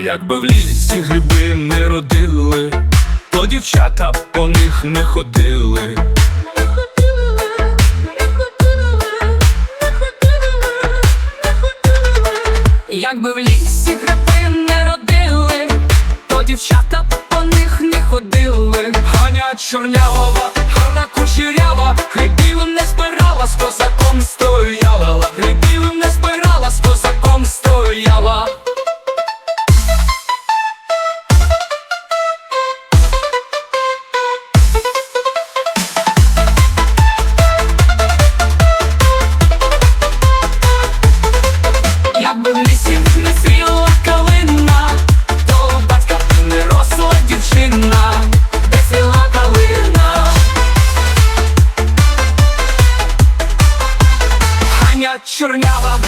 Якби в лісі гриби не родили, то дівчата по них не ходили. Якби в лісі гриби не родили, то дівчата по них не ходили. Ганя чорнявова, гарна кучерява, хрипі. чорнява.